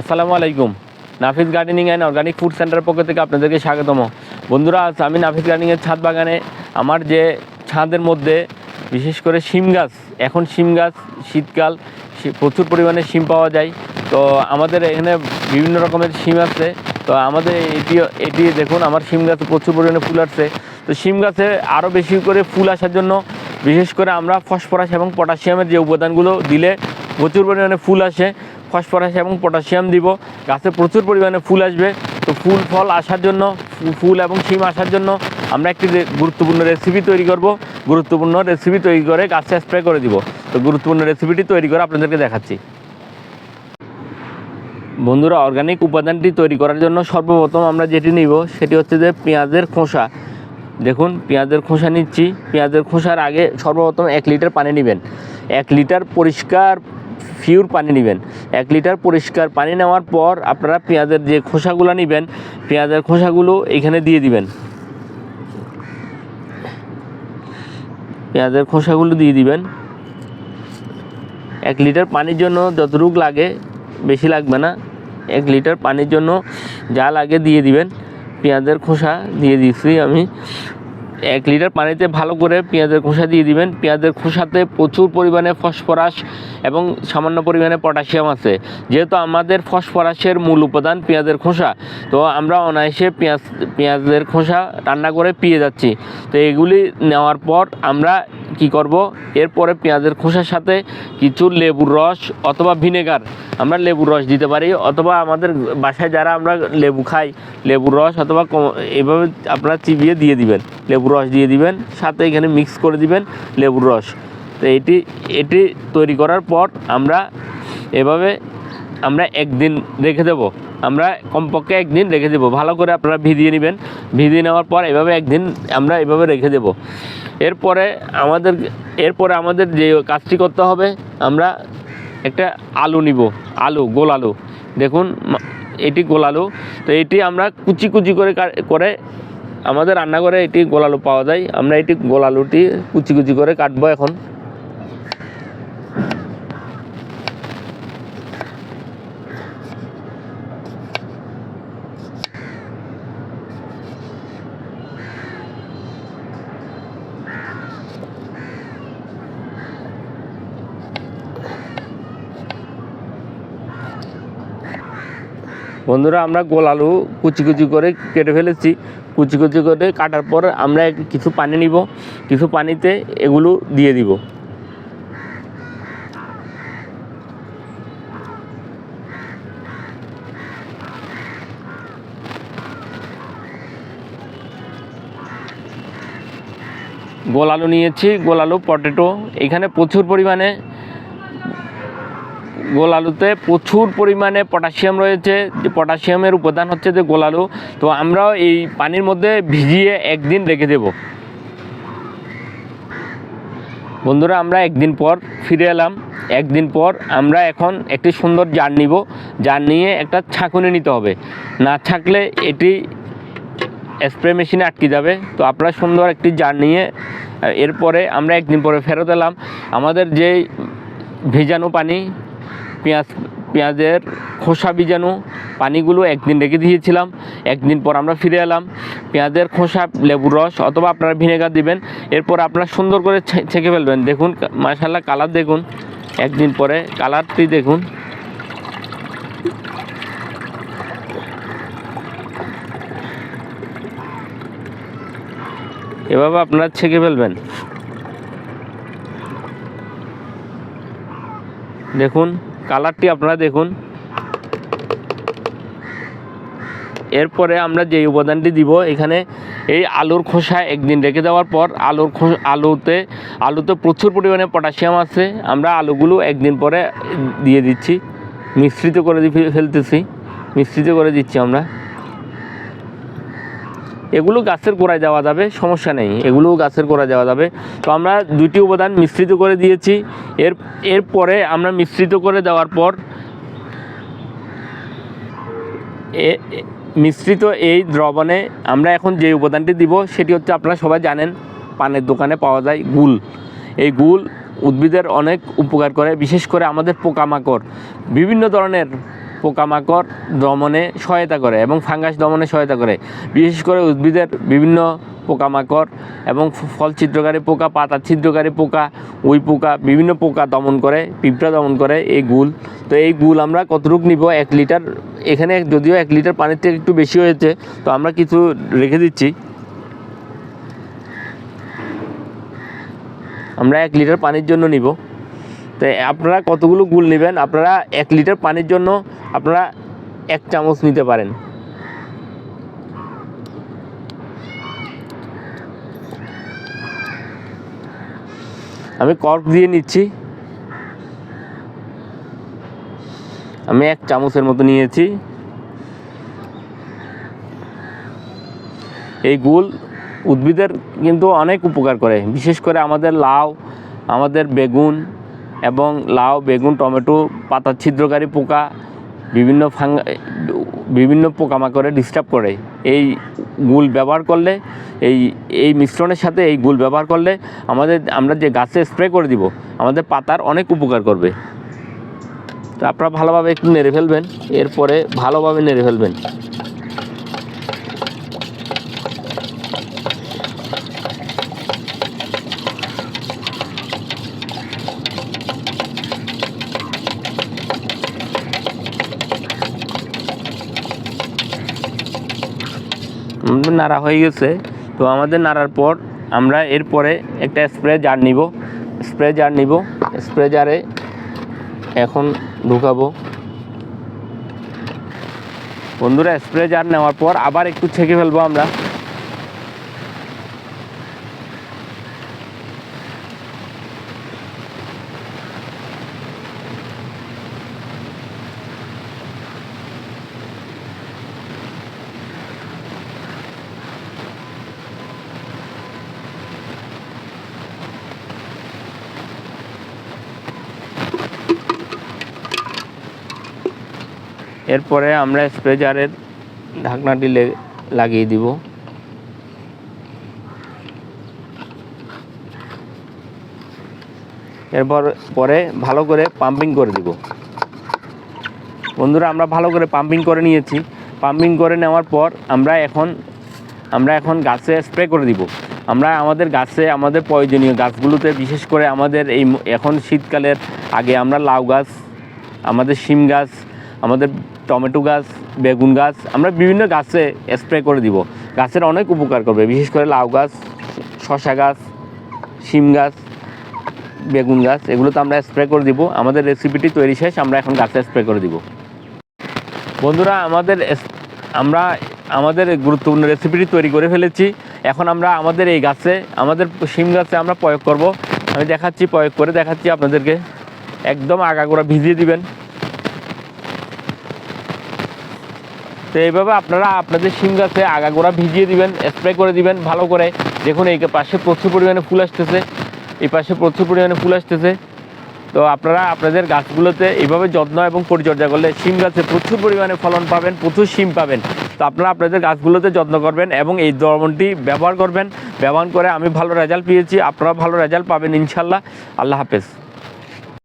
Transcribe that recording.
আসসালামু আলাইকুম। Nafis gardening and organic food centre পক্ষ থেকে আপনাদেরকে স্বাগতম। বন্ধুরা, আজ আমি নাফিস গার্ডেনিংয়ের ছাদ বাগানে আমার যে ছাদের মধ্যে বিশেষ করে শিম গাছ, এখন শিম গাছ, শীতকাল প্রচুর পরিমাণে শিম পাওয়া যায়। তো আমাদের এখানে বিভিন্ন রকমের শিম আছে। তো আমাদের এটি এটি দেখুন, আমার শিম গাছে প্রচুর পরিমাণে ফুল আসছে। তো শিম গাছে আরও বেশি করে ফুল আসার জন্য বিশেষ করে আমরা ফসফরাস এবং পটাশিয়ামের যে উপাদানগুলো দিলে প্রচুর পরিমাণে ফুল আসে। ফসফরাস এবং পটাশিয়াম দিব। গাছে প্রচুর পরিমাণে ফুল আসবে। তো ফুল, ফল আসার জন্য ফুল এবং শিম আসার জন্য আমরা একটি গুরুত্বপূর্ণ রেসিপি তৈরি করব। গুরুত্বপূর্ণ রেসিপি তৈরি করে গাছে স্প্রে করে দিব। তো গুরুত্বপূর্ণ রেসিপিটি তৈরি করে আপনাদেরকে দেখাচ্ছি। বন্ধুরা অর্গানিক উপাদানটি তৈরি করার জন্য সর্বপ্রথম আমরা যেটি নিব, সেটি হচ্ছে যে পেঁয়াজের খোসা। দেখুন, পেঁয়াজের খোসা নিচ্ছি। পেঁয়াজের খোসার আগে সর্বপ্রথম এক লিটার পানি নেবেন। এক লিটার পরিষ্কার ফিউর পানি নেবেন। এক লিটার পরিষ্কার পানি নেওয়ার পর আপনারা পেঁয়াজের যে খোসাগুলো নেবেন, পেঁয়াজের খোসাগুলো এখানে দিয়ে দিবেন। পেঁয়াজের খোসাগুলো দিয়ে দিবেন। এক লিটার পানির জন্য যতটুক লাগে, বেশি লাগবে না। এক লিটার পানির জন্য যা লাগে দিয়ে দিবেন। পেঁয়াজের খোসা দিয়ে দিচ্ছি আমি। এক লিটার পানিতে ভালো করে পেঁয়াজের খোসা দিয়ে দিবেন। পেঁয়াজের খোসাতে প্রচুর পরিমাণে ফসফরাস এবং সামান্য পরিমাণে পটাশিয়াম আছে। যেহেতু আমাদের ফসফরাসের মূল উপাদান পেঁয়াজের খোসা, তো আমরা অনায়াসে পেঁয়াজ, পেঁয়াজের খোসা রান্না করে পিয়ে যাচ্ছি। তো এগুলি নেওয়ার পর আমরা কি করব? এরপরে পেঁয়াজের খোসার সাথে কিছু লেবুর রস অথবা ভিনেগার। আমরা লেবুর রস দিতে পারি, অথবা আমাদের বাসায় যারা আমরা লেবু খাই, লেবুর রস অথবা এভাবে আপনারা চিবিয়ে দিয়ে দিবেন। লেবুর রস দিয়ে দিবেন, সাথে এখানে মিক্স করে দিবেন লেবুর রস। তো এটি এটি তৈরি করার পর আমরা এভাবে আমরা একদিন রেখে দেব। আমরা কমপক্ষে একদিন রেখে দেবো। ভালো করে আপনারা ভিজিয়ে নেবেন। ভিজিয়ে নেওয়ার পর এভাবে একদিন আমরা এভাবে রেখে দেব। এরপরে আমাদের এরপরে আমাদের যে কাজটি করতে হবে, আমরা একটা আলু নিব, আলু, গোল আলু। দেখুন এটি গোল আলু। তো এটি আমরা কুচি কুচি করে করে আমাদের রান্নাঘরে এটি গোল আলু পাওয়া যায়। আমরা এটি গোল আলুটি কুচি কুচি করে কাটবো এখন। বন্ধুরা, আমরা গোল আলু কুচি কুচি করে কেটে ফেলেছি। কুচি কুচি করে কাটার পর আমরা কিছু পানি নিব। কিছু পানিতে এগুলো দিয়ে দিব। গোল আলু নিয়েছি, গোল আলু, পটেটো। এখানে প্রচুর পরিমাণে গোল আলুতে প্রচুর পরিমাণে পটাশিয়াম রয়েছে। যে পটাশিয়ামের উপাদান হচ্ছে যে গোল আলু। তো আমরাও এই পানির মধ্যে ভিজিয়ে একদিন রেখে দেব। বন্ধুরা, আমরা একদিন পর ফিরে এলাম। একদিন পর আমরা এখন একটি সুন্দর জার নিব। জার নিয়ে একটা ছাঁকুনি নিতে হবে। না ছাকলে এটি স্প্রে মেশিনে আটকে যাবে। তো আপনারা সুন্দর একটি জার নিয়ে, এরপরে আমরা একদিন পরে ফেরত এলাম। আমাদের যে ভেজানো পানি পেঁয়াজ, পেঁয়াজের খোসা বীজাণু পানিগুলো একদিন রেখে দিয়েছিলাম। একদিন পর আমরা ফিরে এলাম। পেঁয়াজের খোসা, লেবুর রস অথবা আপনারা ভিনেগার দিবেন। এরপর আপনারা সুন্দর করে ছেঁকে ফেলবেন। দেখুন মাশাল্লাহ কালার দেখুন। একদিন পরে কালারটি দেখুন। এভাবে আপনারা ছেঁকে ফেলবেন। দেখুন কালারটি আপনারা দেখুন। এরপরে আমরা যে উপাদানটি দিব, এখানে এই আলুর খোসা একদিন রেখে দেওয়ার পর আলুর খোসা, আলুতে আলুতে প্রচুর পরিমাণে পটাশিয়াম আছে। আমরা আলুগুলো একদিন পরে দিয়ে দিচ্ছি। মিশ্রিত করে ফেলতেছি। মিশ্রিত করে দিচ্ছি আমরা। এগুলো গাছের গোড়ায় দেওয়া যাবে, সমস্যা নেই এগুলো গাছের গোড়ায় দেওয়া যাবে। তো আমরা দুইটি উপাদান মিশ্রিত করে দিয়েছি। এর এরপরে আমরা মিশ্রিত করে দেওয়ার পর মিশ্রিত এই দ্রবণে আমরা এখন যে উপাদানটি দিব, সেটি হচ্ছে আপনারা সবাই জানেন, পানের দোকানে পাওয়া যায় গুল। এই গুল উদ্ভিদের অনেক উপকার করে, বিশেষ করে আমাদের পোকামাকড়। বিভিন্ন ধরনের পোকামাকড় দমনে সহায়তা করে এবং ফাঙ্গাস দমনে সহায়তা করে। বিশেষ করে উদ্ভিদের বিভিন্ন পোকামাকড় এবং ফল ছিদ্রকারী পোকা পাতা ছিদ্রকারী পোকা, উই পোকা, বিভিন্ন পোকা দমন করে, পিঁপড়া দমন করে, এই গুল। তো এই গুল আমরা কতটুকু নিব? এক লিটার, এখানে যদিও এক লিটার পানির থেকে একটু বেশি হয়েছে, তো আমরা কিছু রেখে দিচ্ছি। আমরা এক লিটার পানির জন্য নিব। তো আপনারা কতগুলো গুল নেবেন? আপনারা এক লিটার পানির জন্য আপনারা এক চামচ নিতে পারেন। আমি কর্ক দিয়ে নিচ্ছি। আমি এক চামচের মতো নিয়েছি। এই গুল উদ্ভিদের কিন্তু অনেক উপকার করে। বিশেষ করে আমাদের লাউ, আমাদের বেগুন এবং লাউ, বেগুন, টমেটো, পাতা, ছিদ্রকারী পোকা, বিভিন্ন ফাঙ্গা, বিভিন্ন পোকামাকড়ে ডিস্টার্ব করে। এই গুল ব্যবহার করলে, এই এই মিশ্রণের সাথে এই গুল ব্যবহার করলে আমাদের, আমরা যে গাছে স্প্রে করে দিব, আমাদের পাতার অনেক উপকার করবে। তো আপনারা ভালোভাবে একটু নেড়ে ফেলবেন, এরপরে ভালোভাবে নেড়ে ফেলবেন। নাড়া হয়ে গেছে। তো আমাদের নাড়ার পর আমরা এরপরে একটা স্প্রে জার নিব। স্প্রে জার নিব। স্প্রে জারে এখন ঢুকাবো। বন্ধুরা, স্প্রে জার নেওয়ার পর আবার একটু ছেঁকে ফেলব আমরা। এরপরে আমরা স্প্রে জারের ঢাকনাটি লাগিয়ে দিব। এরপর, পরে ভালো করে পাম্পিং করে দিব। বন্ধুরা, আমরা ভালো করে পাম্পিং করে নিয়েছি। পাম্পিং করে নেওয়ার পর আমরা এখন আমরা এখন গাছে স্প্রে করে দিব। আমরা আমাদের গাছে, আমাদের প্রয়োজনীয় গাছগুলোতে, বিশেষ করে আমাদের এই এখন শীতকালের আগে আমরা লাউ গাছ, আমাদের শিম গাছ আমাদের টমেটো গাছ, বেগুন গাছ, আমরা বিভিন্ন গাছে স্প্রে করে দিব। গাছের অনেক উপকার করবে, বিশেষ করে লাউ গাছ শশা গাছ, শিম গাছ, বেগুন গাছ এগুলোতে আমরা স্প্রে করে দিব। আমাদের রেসিপিটি তৈরি শেষ, আমরা এখন গাছে স্প্রে করে দিব। বন্ধুরা, আমাদের আমরা আমাদের গুরুত্বপূর্ণ রেসিপিটি তৈরি করে ফেলেছি। এখন আমরা আমাদের এই গাছে, আমাদের শিম গাছে আমরা প্রয়োগ করব। আমি দেখাচ্ছি, প্রয়োগ করে দেখাচ্ছি আপনাদেরকে। একদম আগাগোড়া ভিজিয়ে দিবেন। তো এইভাবে আপনারা আপনাদের শিম গাছে আগাগোড়া ভিজিয়ে দিবেন স্প্রে করে দিবেন ভালো করে। দেখুন, এই পাশে প্রচুর পরিমাণে ফুল আসতেছে। এই পাশে প্রচুর পরিমাণে ফুল আসতেছে। তো আপনারা আপনাদের গাছগুলোতে এইভাবে যত্ন এবং পরিচর্যা করলে শিম গাছে প্রচুর পরিমাণে ফলন পাবেন, প্রচুর শিম পাবেন। তো আপনারা আপনাদের গাছগুলোতে যত্ন করবেন এবং এই দ্রবণটি ব্যবহার করবেন। ব্যবহার করে আমি ভালো রেজাল্ট পেয়েছি আপনারা ভালো রেজাল্ট পাবেন ইনশাল্লাহ আল্লাহ হাফেজ।